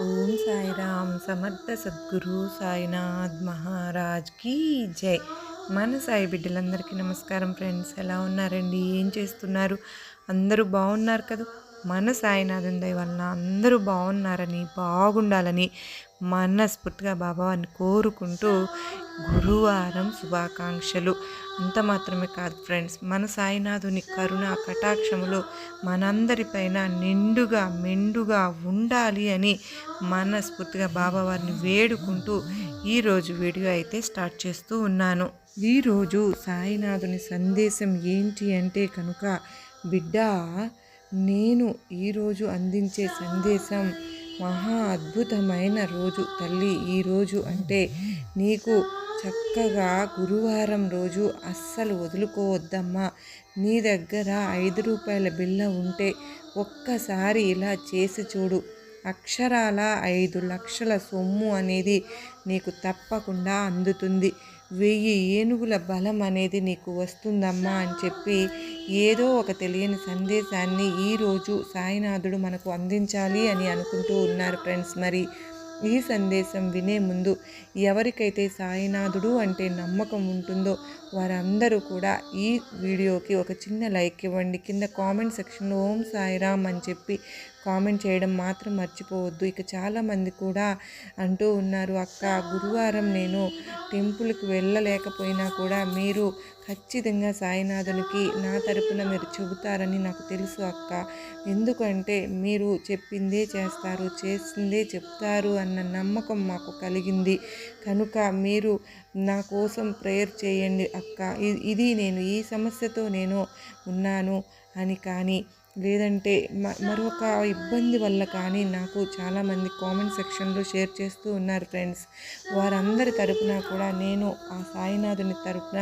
ఓం సాయిరామ్. సమర్థ సద్గురు సాయినాథ్ మహారాజ్ కీ జై. మన సాయి బిడ్డలందరికీ నమస్కారం ఫ్రెండ్స్. ఎలా ఉన్నారండి? ఏం చేస్తున్నారు? అందరూ బాగున్నారు కదా? మన సాయినాథం దయ వలన అందరూ బాగున్నారని బాగుండాలని మనస్ఫూర్తిగా బాబావారిని కోరుకుంటూ గురువారం శుభాకాంక్షలు. అంత మాత్రమే కాదు ఫ్రెండ్స్ మన సాయినాథుని కరుణ కటాక్షములు మనందరిపైన నిండుగా మెండుగా ఉండాలి అని మనస్ఫూర్తిగా బాబావారిని వేడుకుంటూ ఈరోజు వీడియో అయితే స్టార్ట్ చేస్తూ ఉన్నాను. ఈరోజు సాయినాథుని సందేశం ఏంటి అంటే కనుక బిడ్డ నేను ఈరోజు అందించే సందేశం మహా అద్భుతమైన రోజు తల్లి ఈరోజు అంటే నీకు చక్కగా గురువారం రోజు అస్సలు వదులుకోవద్దమ్మా. నీ దగ్గర ఐదు రూపాయల బిల్ల ఉంటే ఒక్కసారి ఇలా చేసి చూడు. అక్షరాల ఐదు లక్షల సొమ్ము అనేది నీకు తప్పకుండా అందుతుంది. వెయ్యి ఏనుగుల బలం అనేది నీకు వస్తుందమ్మా అని చెప్పి ఏదో ఒక తెలియని సందేశాన్ని ఈరోజు సాయినాథుడు మనకు అందించాలి అని అనుకుంటూ ఉన్నారు ఫ్రెండ్స్ మరి ఈ సందేశం వినే ముందు ఎవరికైతే సాయినాథుడు అంటే నమ్మకం ఉంటుందో వారందరూ కూడా ఈ వీడియోకి ఒక చిన్న లైక్ ఇవ్వండి. కింద కామెంట్ సెక్షన్లో ఓం సాయిరామ్ అని చెప్పి కామెంట్ చేయడం మాత్రం మర్చిపోవద్దు. ఇక చాలామంది కూడా అంటూ ఉన్నారు అక్క గురువారం నేను టెంపుల్కి వెళ్ళలేకపోయినా కూడా మీరు ఖచ్చితంగా సాయినాథునికి నా తరపున మీరు చెబుతారని నాకు తెలుసు అక్క. ఎందుకంటే మీరు చెప్పిందే చేస్తారు చేసిందే చెప్తారు అన్న నమ్మకం మాకు కలిగింది. కనుక మీరు నా కోసం ప్రేయర్ చేయండి అక్క. ఇది నేను ఈ సమస్యతో నేను ఉన్నాను అని కానీ లేదంటే మరొక ఇబ్బంది వల్ల కానీ నాకు చాలామంది కామెంట్ సెక్షన్లో షేర్ చేస్తూ ఉన్నారు ఫ్రెండ్స్. వారందరి తరపున కూడా నేను ఆ సాయినాథుని తరపున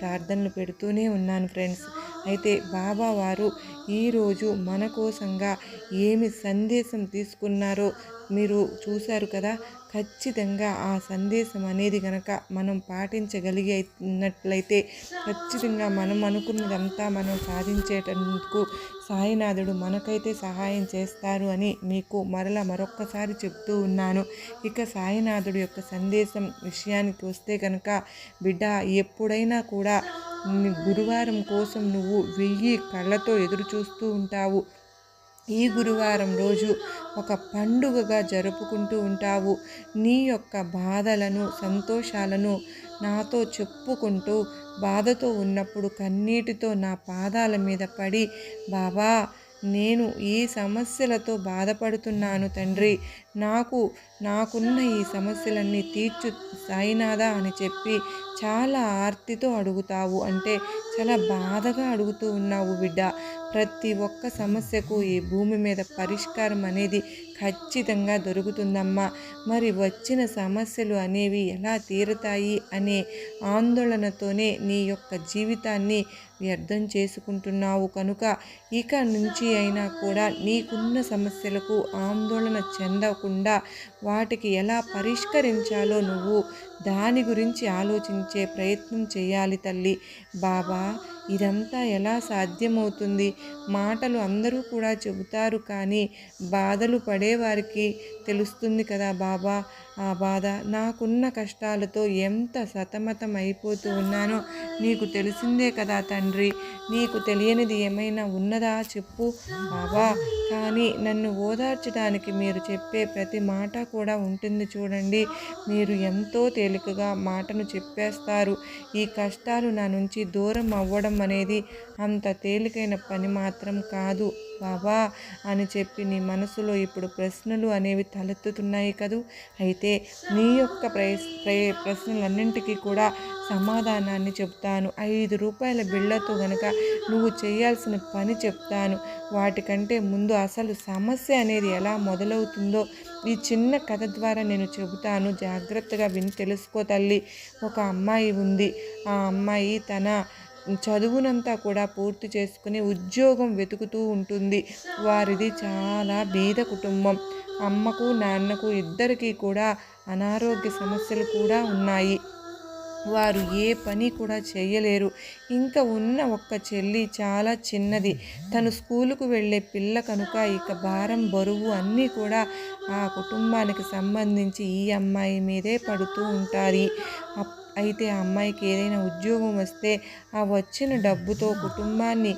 ప్రార్థనలు పెడుతూనే ఉన్నాను ఫ్రెండ్స్. అయితే బాబా వారు ఈరోజు మన కోసంగా ఏమి సందేశం తీసుకున్నారో మీరు చూశారు కదా? ఖచ్చితంగా ఆ సందేశం అనేది కనుక మనం పాటించగలిగినట్లయితే ఖచ్చితంగా మనం అనుకున్నదంతా మనం సాధించేటందుకు సాయినాథుడు మనకైతే సహాయం చేస్తారు అని మీకు మరలా మరొక్కసారి చెప్తూ ఉన్నాను. ఇక సాయినాథుడు యొక్క సందేశం విషయానికి వస్తే కనుక బిడ్డ ఎప్పుడైనా కూడా గురువారం కోసం నువ్వు వెయ్యి కళ్ళతో ఎదురు చూస్తూ ఉంటావు. ఈ గురువారం రోజు ఒక పండుగగా జరుపుకుంటూ ఉంటావు. నీ యొక్క బాధలను సంతోషాలను నాతో చెప్పుకుంటూ బాధతో ఉన్నప్పుడు కన్నీటితో నా పాదాల మీద పడి బాబా నేను ఈ సమస్యలతో బాధపడుతున్నాను తండ్రి. నాకు నాకున్న ఈ సమస్యలన్నీ తీర్చు సాయినాదా అని చెప్పి చాలా ఆర్తితో అడుగుతావు. అంటే చాలా బాధగా అడుగుతూ ఉన్నావు బిడ్డ. ప్రతి ఒక్క సమస్యకు ఈ భూమి మీద పరిష్కారం అనేది ఖచ్చితంగా దొరుకుతుందమ్మా. మరి వచ్చిన సమస్యలు అనేవి ఎలా తీరుతాయి అనే ఆందోళనతోనే నీ యొక్క జీవితాన్ని వ్యర్థం చేసుకుంటున్నావు కనుక. ఇక నుంచి అయినా కూడా నీకున్న సమస్యలకు ఆందోళన చెందకుండా వాటికి ఎలా పరిష్కరించాలో నువ్వు దాని గురించి ఆలోచించే ప్రయత్నం చేయాలి తల్లి. బాబా ఇదంతా ఎలా సాధ్యమవుతుంది? మాటలు అందరూ కూడా చెబుతారు కానీ బాధలు పడేవారికి తెలుస్తుంది కదా బాబా. ఆ బాధ నాకున్న కష్టాలతో ఎంత సతమతం అయిపోతూ ఉన్నానో నీకు తెలిసిందే కదా తండ్రి. నీకు తెలియనిది ఏమైనా ఉన్నదా చెప్పు బాబా. కానీ నన్ను ఓదార్చడానికి మీరు చెప్పే ప్రతి మాట కూడా ఉంటుంది చూడండి. మీరు ఎంతో తేలికగా మాటను చెప్పేస్తారు. ఈ కష్టాలు నా నుంచి దూరం అవ్వడం అనేది అంత తేలికైన పని మాత్రం కాదు. బావా అని చెప్పి నీ మనసులో ఇప్పుడు ప్రశ్నలు అనేవి తలెత్తుతున్నాయి కదూ. అయితే నీ యొక్క ప్రయ ప్రశ్నలన్నింటికీ కూడా సమాధానాన్ని చెప్తాను ఐదు రూపాయల బిళ్ళతో గనక నువ్వు చేయాల్సిన పని చెప్తాను. వాటికంటే ముందు అసలు సమస్య అనేది ఎలా మొదలవుతుందో ఈ చిన్న కథ ద్వారా నేను చెబుతాను. జాగ్రత్తగా విని తెలుసుకో తల్లి. ఒక అమ్మాయి ఉంది. ఆ అమ్మాయి తన చదువునంతా కూడా పూర్తి చేసుకుని ఉద్యోగం వెతుకుతూ ఉంటుంది. వారిది చాలా బీద కుటుంబం. అమ్మకు నాన్నకు ఇద్దరికీ కూడా అనారోగ్య సమస్యలు కూడా ఉన్నాయి. వారు ఏ పని కూడా చేయలేరు. ఇంకా ఉన్న ఒక్క చెల్లి చాలా చిన్నది. తను స్కూలుకు వెళ్ళే పిల్ల కనుక ఇక భారం బరువు అన్నీ కూడా ఆ కుటుంబానికి సంబంధించి ఈ అమ్మాయి మీదే పడుతూ ఉంటారు అయితే ఆ అమ్మాయికి ఏదైనా ఉద్యోగం వస్తే ఆ వచ్చిన డబ్బుతో కుటుంబాన్ని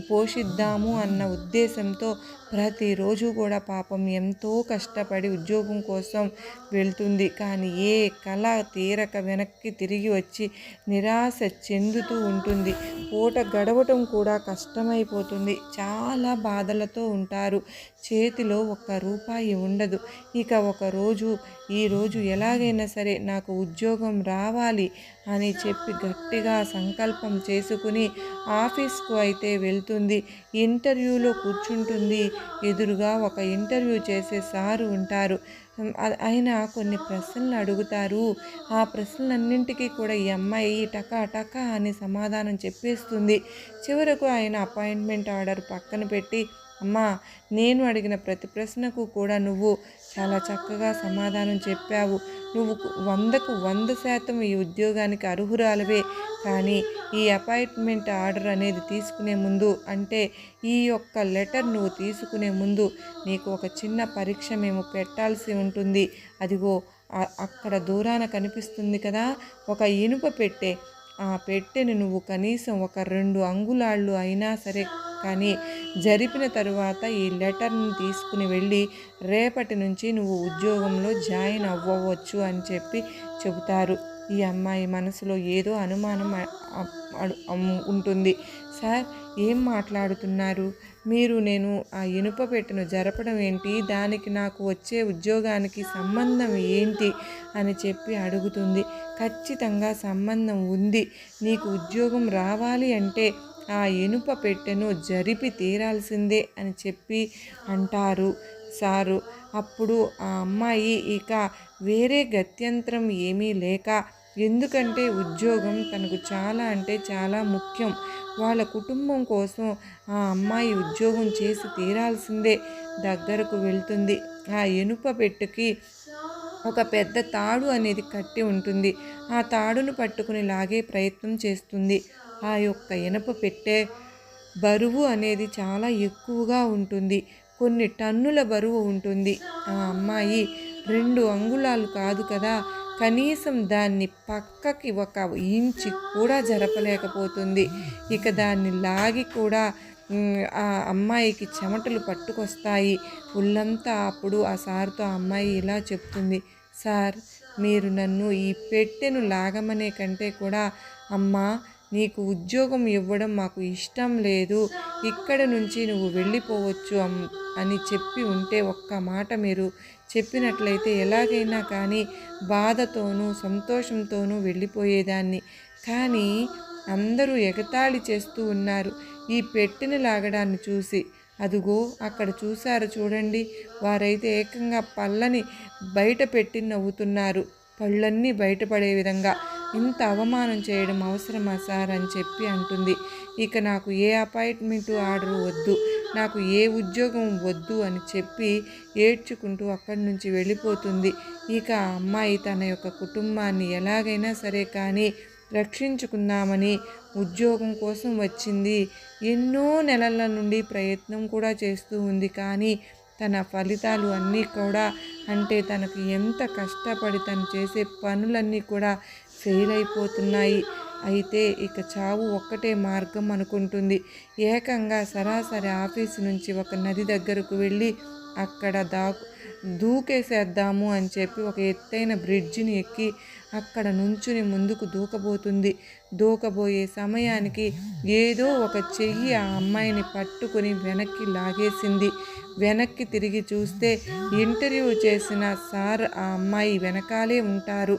పోషిద్దాము అన్న ఉద్దేశంతో ప్రతిరోజు కూడా పాపం ఎంతో కష్టపడి ఉద్యోగం కోసం వెళ్తుంది. కానీ ఏ కళ తీరక వెనక్కి తిరిగి వచ్చి నిరాశ చెందుతూ ఉంటుంది. పూట గడవటం కూడా కష్టమైపోతుంది. చాలా బాధలతో ఉంటారు. చేతిలో ఒక్క రూపాయి ఉండదు. ఇక ఒకరోజు ఈరోజు ఎలాగైనా సరే నాకు ఉద్యోగం రావాలి అని చెప్పి గట్టిగా సంకల్పం చేసుకుని ఆఫీస్కు అయితే వెళ్తుంది. ఇంటర్వ్యూలో కూర్చుంటుంది. ఎదురుగా ఒక ఇంటర్వ్యూ చేసే సారు ఉంటారు. ఆయన కొన్ని ప్రశ్నలు అడుగుతారు. ఆ ప్రశ్నలన్నింటికీ కూడా ఈ అమ్మాయి టకా టకా అని సమాధానం చెప్పేస్తుంది. చివరకు ఆయన అపాయింట్మెంట్ ఆర్డర్ పక్కన పెట్టి అమ్మా నేను అడిగిన ప్రతి ప్రశ్నకు కూడా నువ్వు చాలా చక్కగా సమాధానం చెప్పావు. నువ్వు వందకు వంద శాతం ఈ ఉద్యోగానికి అర్హురాలవే. కానీ ఈ అపాయింట్మెంట్ ఆర్డర్ అనేది తీసుకునే ముందు అంటే ఈ యొక్క లెటర్ నువ్వు తీసుకునే ముందు నీకు ఒక చిన్న పరీక్ష మేము పెట్టాల్సి ఉంటుంది. అదిగో అక్కడ దూరాన కనిపిస్తుంది కదా ఒక ఇనుప పెట్టె. ఆ పెట్టెను నువ్వు కనీసం ఒక రెండు అంగుళాళ్ళు అయినా సరే కానీ జరిపిన తరువాత ఈ లెటర్ని తీసుకుని వెళ్ళి రేపటి నుంచి నువ్వు ఉద్యోగంలో జాయిన్ అవ్వవచ్చు అని చెప్పి చెబుతారు. ఈ అమ్మాయి మనసులో ఏదో అనుమానం ఉంటుంది. సార్ ఏం మాట్లాడుతున్నారు? మీరు నేను ఆ ఇనుప పెట్టెను జరపడం ఏంటి? దానికి నాకు వచ్చే ఉద్యోగానికి సంబంధం ఏంటి? అని చెప్పి అడుగుతుంది. ఖచ్చితంగా సంబంధం ఉంది. నీకు ఉద్యోగం రావాలి అంటే ఆ ఇనుప పెట్టెను జరిపి తీరాల్సిందే అని చెప్పి అంటారు సారు. అప్పుడు ఆ అమ్మాయి ఇక వేరే గత్యంతరం ఏమీ లేక ఎందుకంటే ఉద్యోగం తనకు చాలా అంటే చాలా ముఖ్యం. వాళ్ళ కుటుంబం కోసం ఆ అమ్మాయి ఉద్యోగం చేసి తీరాల్సిందే దగ్గరకు వెళ్తుంది. ఆ ఇనుప పెట్టుకి ఒక పెద్ద తాడు అనేది కట్టి ఉంటుంది. ఆ తాడును పట్టుకుని లాగే ప్రయత్నం చేస్తుంది. ఆ యొక్క ఇనప పెట్టే బరువు అనేది చాలా ఎక్కువగా ఉంటుంది. కొన్ని టన్నుల బరువు ఉంటుంది. ఆ అమ్మాయి రెండు అంగుళాలు కాదు కదా కనీసం దాన్ని పక్కకి ఒక ఇంచి కూడా జరపలేకపోతుంది. ఇక దాన్ని లాగి కూడా ఆ అమ్మాయికి చెమటలు పట్టుకొస్తాయి. ఒళ్ళంతా అప్పుడు ఆ సార్తో ఆ అమ్మాయి ఇలా చెప్తుంది సార్ మీరు నన్ను ఈ పెట్టెను లాగమనే కంటే కూడా అమ్మా నీకు ఉద్యోగం ఇవ్వడం మాకు ఇష్టం లేదు. ఇక్కడ నుంచి నువ్వు వెళ్ళిపోవచ్చు అని చెప్పి ఉంటే ఒక్క మాట మీరు చెప్పినట్లయితే ఎలాగైనా కానీ బాధతోనూ సంతోషంతోనూ వెళ్ళిపోయేదాన్ని. కానీ అందరూ ఎగతాళి చేస్తూ ఉన్నారు. ఈ పెట్టిన లాగడాన్ని చూసి. అదుగో అక్కడ చూశారు చూడండి. వారైతే ఏకంగా పళ్ళని బయట పెట్టి నవ్వుతున్నారు. పళ్ళన్నీ బయటపడే విధంగా. ఇంత అవమానం చేయడం అవసరమా సార్ అని చెప్పి అంటుంది. ఇక నాకు ఏ అపాయింట్మెంట్ ఆర్డర్ వద్దు నాకు ఏ ఉద్యోగం వద్దు అని చెప్పి ఏడ్చుకుంటూ అక్కడి నుంచి వెళ్ళిపోతుంది. ఇక ఆ అమ్మాయి తన యొక్క కుటుంబాన్ని ఎలాగైనా సరే కానీ రక్షించుకుందామని ఉద్యోగం కోసం వచ్చింది. ఎన్నో నెలల నుండి ప్రయత్నం కూడా చేస్తూ ఉంది కానీ తన ఫలితాలు అన్నీ కూడా అంటే తనకు ఎంత కష్టపడి తను చేసే పనులన్నీ కూడా ఫెయిల్ అయిపోతున్నాయి అయితే ఇక చావు ఒక్కటే మార్గం అనుకుంటుంది. ఏకంగా సరాసరి ఆఫీసు నుంచి ఒక నది దగ్గరకు వెళ్ళి అక్కడ దాకు దూకేసేద్దాము అని చెప్పి ఒక ఎత్తైన బ్రిడ్జిని ఎక్కి అక్కడ నుంచుని ముందుకు దూకబోతుంది. దూకబోయే సమయానికి ఏదో ఒక చెయ్యి ఆ అమ్మాయిని పట్టుకొని వెనక్కి లాగేసింది. వెనక్కి తిరిగి చూస్తే ఇంటర్వ్యూ చేసిన సార్ ఆ అమ్మాయి వెనకాలే ఉంటారు.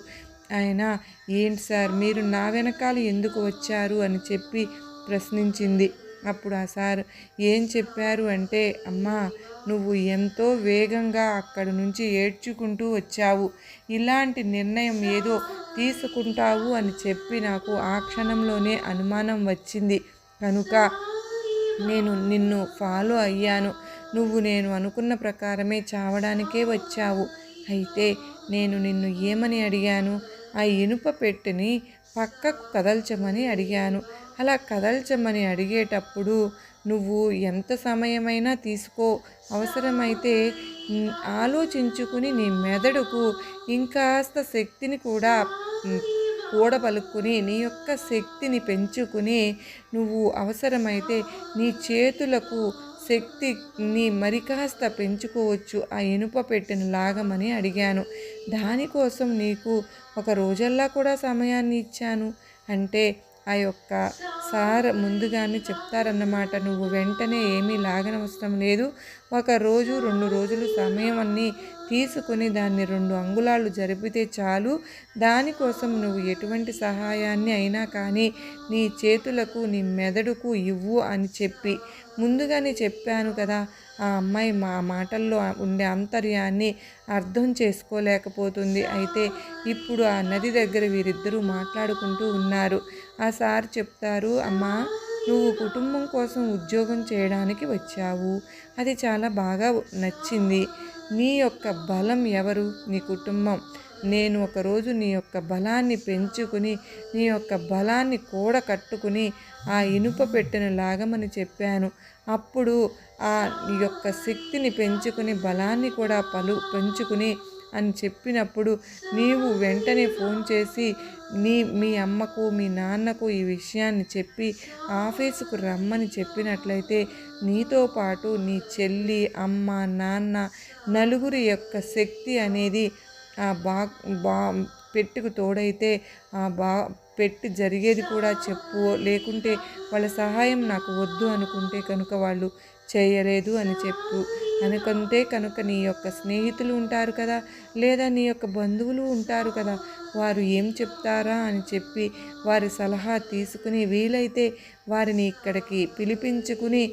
ఆయన ఏంటి సార్ మీరు నా వెనకాల ఎందుకు వచ్చారు? అని చెప్పి ప్రశ్నించింది. అప్పుడు ఆ సార్ ఏం చెప్పారు? అంటే అమ్మా నువ్వు ఎంతో వేగంగా అక్కడి నుంచి ఏడ్చుకుంటూ వచ్చావు. ఇలాంటి నిర్ణయం ఏదో తీసుకుంటావు అని చెప్పి నాకు ఆ క్షణంలోనే అనుమానం వచ్చింది. కనుక నేను నిన్ను ఫాలో అయ్యాను. నువ్వు నేను అనుకున్న ప్రకారమే చావడానికే వచ్చావు. అయితే నేను నిన్ను ఏమని అడిగాను? ఆ ఇనుప పెట్టెని పక్కకు కదల్చమని అడిగాను. అలా కదల్చమని అడిగేటప్పుడు నువ్వు ఎంత సమయమైనా తీసుకో. అవసరమైతే ఆలోచించుకుని నీ మెదడుకు ఇంకాస్త శక్తిని కూడా కూడబలుక్కుని నీ యొక్క శక్తిని పెంచుకుని నువ్వు అవసరమైతే నీ చేతులకు శక్తిని మరికాస్త పెంచుకోవచ్చు. ఆ ఇనుప పెట్టెను లాగమని అడిగాను. దానికోసం నీకు ఒక రోజల్లా కూడా సమయాన్ని ఇచ్చాను. అంటే ఆ యొక్క సార్ ముందుగానే చెప్తారన్నమాట నువ్వు వెంటనే ఏమీ లాగనవసరం లేదు. ఒక రోజు రెండు రోజులు సమయం అన్ని తీసుకుని దాన్ని రెండు అంగుళాలు జరిపితే చాలు. దానికోసం నువ్వు ఎటువంటి సహాయాన్ని అయినా కానీ నీ చేతులకు నీ మెదడుకు ఇవ్వు అని చెప్పి ముందుగానే చెప్పాను కదా. ఆ అమ్మాయి మా మాటల్లో ఉండే అంతర్యాన్ని అర్థం చేసుకోలేకపోతుంది. అయితే ఇప్పుడు ఆ నది దగ్గర వీరిద్దరూ మాట్లాడుకుంటూ ఉన్నారు. ఆ సార్ చెప్తారు అమ్మా నువ్వు కుటుంబం కోసం ఉద్యోగం చేయడానికి వచ్చావు. అది చాలా బాగా నచ్చింది. నీ యొక్క బలం ఎవరు? నీ కుటుంబం. నేను ఒకరోజు నీ యొక్క బలాన్ని పెంచుకుని నీ యొక్క బలాన్ని కూడ కట్టుకుని ఆ ఇనుప పెట్టెను లాగమని చెప్పాను. అప్పుడు ఆ నీ యొక్క శక్తిని పెంచుకుని బలాన్ని కూడా పలు పెంచుకుని అని చెప్పినప్పుడు నీవు వెంటనే ఫోన్ చేసి నీ మీ అమ్మకు మీ నాన్నకు ఈ విషయాన్ని చెప్పి ఆఫీసుకు రమ్మని చెప్పినట్లయితే నీతో పాటు నీ చెల్లి అమ్మ నాన్న నలుగురి యొక్క శక్తి అనేది ఆ బా బా పెట్టుకు తోడైతే ఆ బా పెట్టి జరిగేది కూడా చెప్పు. లేకుంటే వాళ్ళ సహాయం నాకు వద్దు అనుకుంటే కనుక వాళ్ళు చేయలేదు అని చెప్పు. అనుకుంటే కనుక నీ యొక్క స్నేహితులు ఉంటారు కదా లేదా నీ యొక్క బంధువులు ఉంటారు కదా వారు ఏం చెప్తారా అని చెప్పి వారి సలహా తీసుకుని వీలైతే వారిని ఇక్కడికి పిలిపించుకుని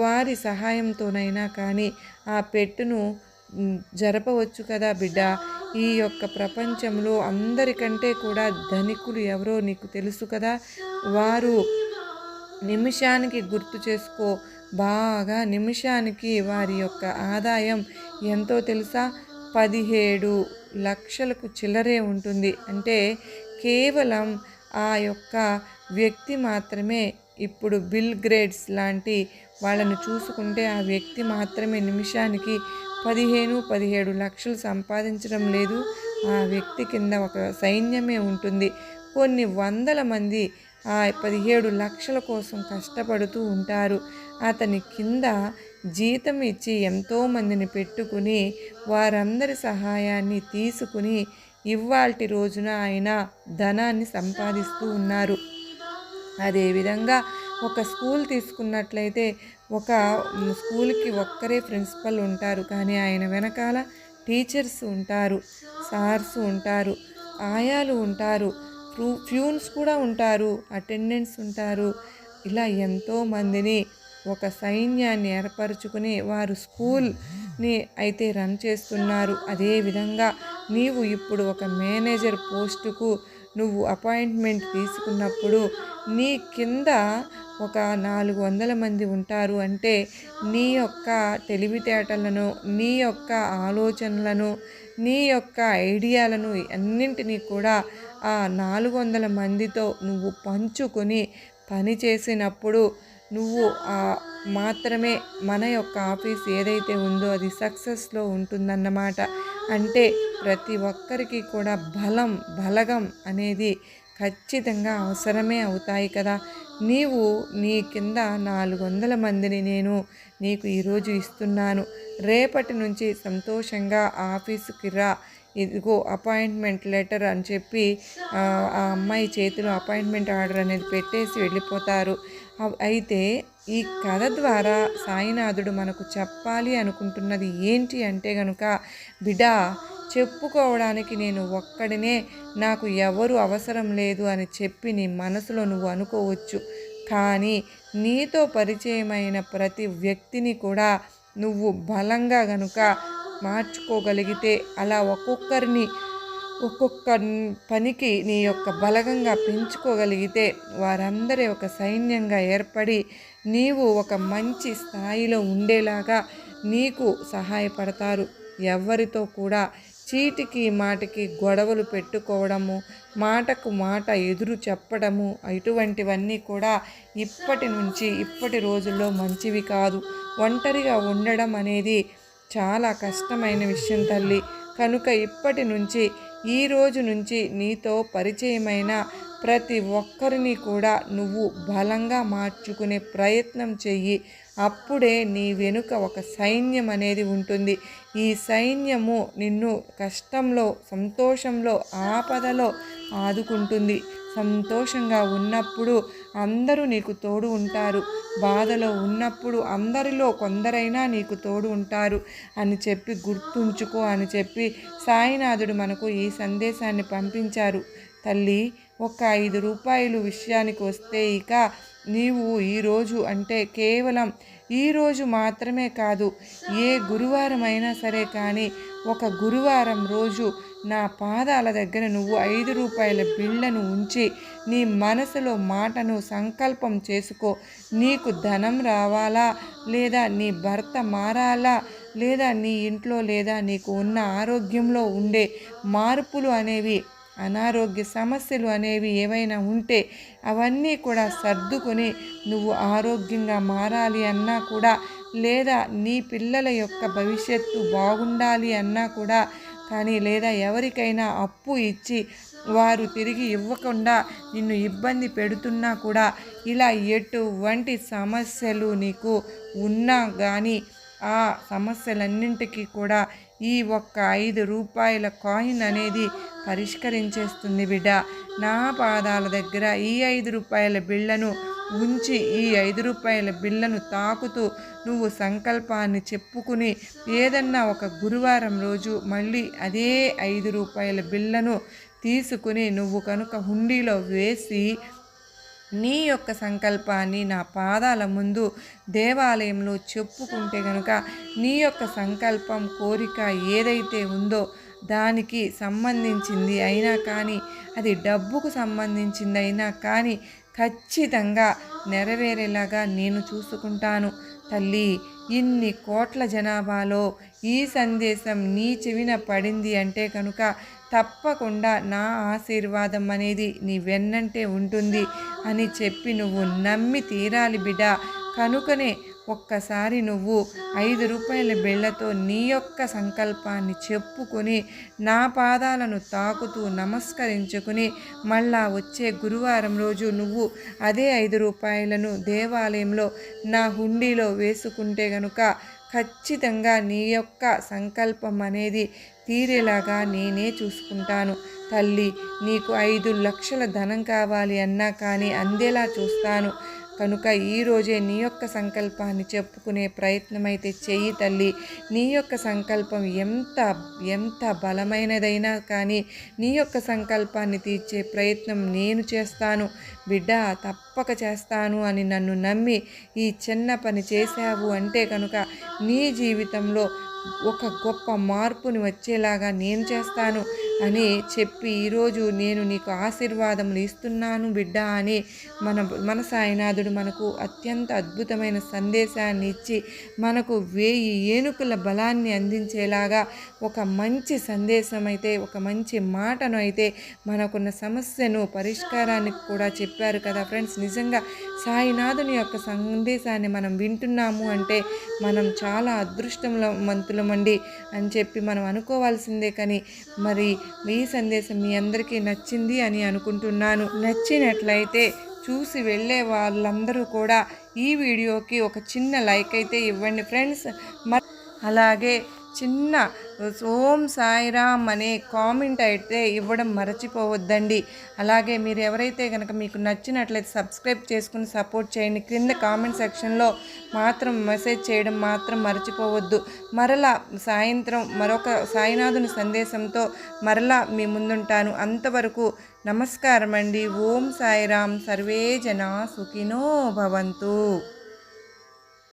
వారి సహాయంతోనైనా కానీ ఆ పెట్టును జరపవచ్చు కదా బిడ్డ. ఈ యొక్క ప్రపంచంలో అందరికంటే కూడా ధనికులు ఎవరో నీకు తెలుసు కదా వారు నిమిషానికి గుర్తు చేసుకో. బాగా నిమిషానికి వారి యొక్క ఆదాయం ఎంతో తెలుసా? పదిహేడు లక్షలకు చిల్లరే ఉంటుంది. అంటే కేవలం ఆ యొక్క వ్యక్తి మాత్రమే ఇప్పుడు బిల్ గ్రేడ్స్ లాంటి వాళ్ళను చూసుకుంటే ఆ వ్యక్తి మాత్రమే నిమిషానికి పదిహేను పదిహేడు లక్షలు సంపాదించడం లేదు. ఆ వ్యక్తి కింద ఒక సైన్యమే ఉంటుంది. కొన్ని వందల మంది పదిహేడు లక్షల కోసం కష్టపడుతూ ఉంటారు. అతని కింద జీతం ఇచ్చి ఎంతోమందిని పెట్టుకుని వారందరి సహాయాన్ని తీసుకుని ఇవాల్టి రోజున ఆయన ధనాన్ని సంపాదిస్తూ ఉన్నారు. అదేవిధంగా ఒక స్కూల్ తీసుకున్నట్లయితే ఒక స్కూల్కి ఒక్కరే ప్రిన్సిపల్ ఉంటారు. కానీ ఆయన వెనకాల టీచర్స్ ఉంటారు సార్స్ ఉంటారు ఆయాలు ఉంటారు. ఫ్రూ ఫ్యూన్స్ కూడా ఉంటారు అటెండెంట్స్ ఉంటారు. ఇలా ఎంతో మందిని ఒక సైన్యాన్ని ఏర్పరచుకుని వారు స్కూల్ని అయితే రన్ చేస్తున్నారు. అదేవిధంగా నీవు ఇప్పుడు ఒక మేనేజర్ పోస్టుకు నువ్వు అపాయింట్మెంట్ తీసుకున్నప్పుడు నీ కింద ఒక నాలుగు వందల మంది ఉంటారు. అంటే నీ యొక్క తెలివితేటలను నీ యొక్క ఆలోచనలను నీ యొక్క ఐడియాలను అన్నింటినీ కూడా ఆ నాలుగు వందల మందితో నువ్వు పంచుకొని పని చేసినప్పుడు నువ్వు ఆ మాత్రమే మన యొక్క ఆఫీస్ ఏదైతే ఉందో అది సక్సెస్లో ఉంటుందన్నమాట. అంటే ప్రతి ఒక్కరికి కూడా బలం బలగం అనేది ఖచ్చితంగా అవసరమే అవుతాయి కదా. నీవు నీ కింద నాలుగు వందల మందిని నేను నీకు ఈరోజు ఇస్తున్నాను. రేపటి నుంచి సంతోషంగా ఆఫీసుకి రా. ఇదిగో అపాయింట్మెంట్ లెటర్ అని చెప్పి ఆ అమ్మాయి చేతిలో అపాయింట్మెంట్ ఆర్డర్ అనేది పెట్టేసి వెళ్ళిపోతారు. అయితే ఈ కథ ద్వారా సాయినాథుడు మనకు చెప్పాలి అనుకుంటున్నది ఏంటి అంటే గనుక బిడా చెప్పుకోవడానికి నేను ఒక్కడినే నాకు ఎవరు అవసరం లేదు అని చెప్పి నీ మనసులో నువ్వు అనుకోవచ్చు. కానీ నీతో పరిచయమైన ప్రతి వ్యక్తిని కూడా నువ్వు బలంగా గనుక మార్చుకోగలిగితే అలా ఒక్కొక్కరిని ఒక్కొక్క పనికి నీ యొక్క బలగంగా పెంచుకోగలిగితే వారందరి ఒక సైన్యంగా ఏర్పడి నీవు ఒక మంచి స్థాయిలో ఉండేలాగా నీకు సహాయపడతారు. ఎవరితో కూడా చీటికి మాటికి గొడవలు పెట్టుకోవడము మాటకు మాట ఎదురు చెప్పడము ఇటువంటివన్నీ కూడా ఇప్పటి నుంచి ఇప్పటి రోజుల్లో మంచివి కాదు. ఒంటరిగా ఉండడం అనేది చాలా కష్టమైన విషయం తల్లి. కనుక ఇప్పటి నుంచి ఈ రోజు నుంచి నీతో పరిచయమైన ప్రతి ఒక్కరిని కూడా నువ్వు బలంగా మార్చుకునే ప్రయత్నం చెయ్యి. అప్పుడే నీ వెనుక ఒక సైన్యం అనేది ఉంటుంది. ఈ సైన్యము నిన్ను కష్టంలో సంతోషంలో ఆపదలో ఆదుకుంటుంది. సంతోషంగా ఉన్నప్పుడు అందరూ నీకు తోడు ఉంటారు. బాధలో ఉన్నప్పుడు అందరిలో కొందరైనా నీకు తోడు ఉంటారు అని చెప్పి గుర్తుంచుకో అని చెప్పి సాయినాథుడు మనకు ఈ సందేశాన్ని పంపించారు. తల్లి ఒక ఐదు రూపాయలు విషయానికి వస్తే ఇక నీవు ఈరోజు అంటే కేవలం ఈరోజు మాత్రమే కాదు ఏ గురువారం అయినా సరే కానీ ఒక గురువారం రోజు నా పాదాల దగ్గర నువ్వు ఐదు రూపాయల బిళ్ళను ఉంచి నీ మనసులో మాటను సంకల్పం చేసుకో. నీకు ధనం రావాలా? లేదా నీ భర్త మారాలా? లేదా నీ ఇంట్లో లేదా నీకు ఉన్న ఆరోగ్యంలో ఉండే మార్పులు అనేవి అనారోగ్య సమస్యలు అనేవి ఏవైనా ఉంటే అవన్నీ కూడా సర్దుకొని నువ్వు ఆరోగ్యంగా మారాలి అన్నా కూడా లేదా నీ పిల్లల యొక్క భవిష్యత్తు బాగుండాలి అన్నా కూడా కానీ లేదా ఎవరికైనా అప్పు ఇచ్చి వారు తిరిగి ఇవ్వకుండా నిన్ను ఇబ్బంది పెడుతున్నా కూడా ఇలా ఎటువంటి సమస్యలు నీకు ఉన్నా కానీ ఆ సమస్యలన్నింటికీ కూడా ఈ ఒక్క ఐదు రూపాయల కాయిన్ అనేది పరిష్కరించేస్తుంది బిడ్డ. నా పాదాల దగ్గర ఈ ఐదు రూపాయల బిళ్ళను ఉంచి ఈ ఐదు రూపాయల బిళ్ళను తాకుతూ నువ్వు సంకల్పాన్ని చెప్పుకుని ఏదన్నా ఒక గురువారం రోజు మళ్ళీ అదే ఐదు రూపాయల బిళ్ళను తీసుకుని నువ్వు కనుక హుండీలో వేసి నీ యొక్క సంకల్పాన్ని నా పాదాల ముందు దేవాలయంలో చెప్పుకుంటే కనుక నీ యొక్క సంకల్పం కోరిక ఏదైతే ఉందో దానికి సంబంధించింది అయినా కానీ అది డబ్బుకు సంబంధించింది అయినా కానీ ఖచ్చితంగా నెరవేరేలాగా నేను చూసుకుంటాను. తల్లి ఇన్ని కోట్ల జనాభాలో ఈ సందేశం నీ చెవిన పడింది అంటే కనుక తప్పకుండా నా ఆశీర్వాదం అనేది నీ వెన్నంటే ఉంటుంది అని చెప్పి నువ్వు నమ్మి తీరాలి బిడ్డ. కనుకనే ఒక్కసారి నువ్వు ఐదు రూపాయల బిళ్ళతో నీ యొక్క సంకల్పాన్ని చెప్పుకొని నా పాదాలను తాకుతూ నమస్కరించుకుని మళ్ళా వచ్చే గురువారం రోజు నువ్వు అదే ఐదు రూపాయలను దేవాలయంలో నా హుండీలో వేసుకుంటే గనుక ఖచ్చితంగా నీ యొక్క సంకల్పం అనేది తీరేలాగా నేనే చూసుకుంటాను. తల్లి నీకు ఐదు లక్షల ధనం కావాలి అన్నా కానీ అందేలా చూస్తాను. కనుక ఈరోజే నీ యొక్క సంకల్పాన్ని చెప్పుకునే ప్రయత్నం అయితే చెయ్యి తల్లి. నీ యొక్క సంకల్పం ఎంత ఎంత బలమైనదైనా కానీ నీ యొక్క సంకల్పాన్ని తీర్చే ప్రయత్నం నేను చేస్తాను. బిడ్డ తప్పక చేస్తాను అని నన్ను నమ్మి ఈ చిన్న పని చేశావు అంటే కనుక నీ జీవితంలో ఒక గొప్ప మార్పుని వచ్చేలాగా నేను చేస్తాను. అని చెప్పి ఈరోజు నేను నీకు ఆశీర్వాదములు ఇస్తున్నాను బిడ్డ అని మన మన సాయినాథుడు మనకు అత్యంత అద్భుతమైన సందేశాన్ని ఇచ్చి మనకు వేయి ఏనుకుల బలాన్ని అందించేలాగా ఒక మంచి సందేశం అయితే ఒక మంచి మాటను అయితే మనకున్న సమస్యను పరిష్కారానికి కూడా చెప్పారు కదా ఫ్రెండ్స్. నిజంగా సాయినాథుని యొక్క సందేశాన్ని మనం వింటున్నాము అంటే మనం చాలా అదృష్టంలో మంతులమండి అని చెప్పి మనం అనుకోవాల్సిందే కానీ మరి మీ సందేశం మీ అందరికీ నచ్చింది అని అనుకుంటున్నాను. నచ్చినట్లయితే చూసి వెళ్ళే వాళ్ళందరూ కూడా ఈ వీడియోకి ఒక చిన్న లైక్ అయితే ఇవ్వండి ఫ్రెండ్స్. అలాగే చిన్న ఓం సాయిరామ్ అనే కామెంట్ అయితే ఇవ్వడం మర్చిపోవద్దండి. అలాగే మీరు ఎవరైతే కనుక మీకు నచ్చినట్లయితే సబ్స్క్రైబ్ చేసుకుని సపోర్ట్ చేయండి. క్రింద కామెంట్ సెక్షన్లో మాత్రం మెసేజ్ చేయడం మాత్రం మర్చిపోవద్దు. మరలా సాయంత్రం మరొక సాయినాథుని సందేశంతో మరలా మీ ముందుంటాను. అంతవరకు నమస్కారం అండి ఓం సాయిరామ్. సర్వే జనా సుఖినో భవంతు.